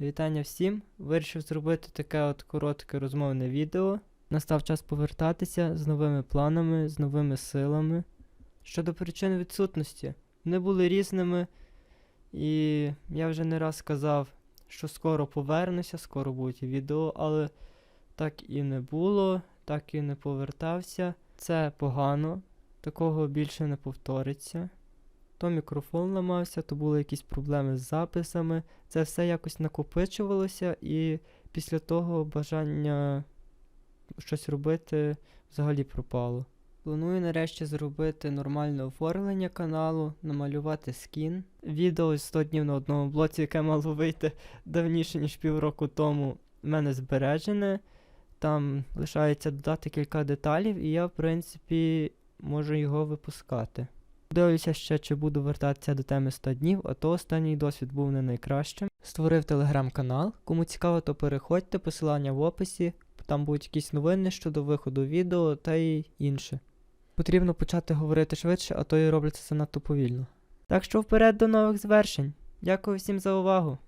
Вітання всім! Вирішив зробити таке от коротке розмовне відео. Настав час повертатися з новими планами, з новими силами. Щодо причин відсутності, вони були різними, і я вже не раз сказав, що скоро повернуся, скоро будуть відео, але так і не було, так і не повертався. Це погано, такого більше не повториться. То мікрофон ламався, то були якісь проблеми з записами. Це все якось накопичувалося, і після того бажання щось робити взагалі пропало. Планую нарешті зробити нормальне оформлення каналу, намалювати скін. Відео з 100 днів на одному блоці, яке мало вийти давніше, ніж півроку тому, в мене збережене. Там лишається додати кілька деталів, і я, в принципі, можу його випускати. Дивлюся ще, чи буду вертатися до теми 100 днів, а то останній досвід був не найкращим. Створив телеграм-канал. Кому цікаво, то переходьте, посилання в описі. Там будуть якісь новини щодо виходу відео та й інше. Потрібно почати говорити швидше, а то і робиться занадто повільно. Так що вперед до нових звершень. Дякую всім за увагу.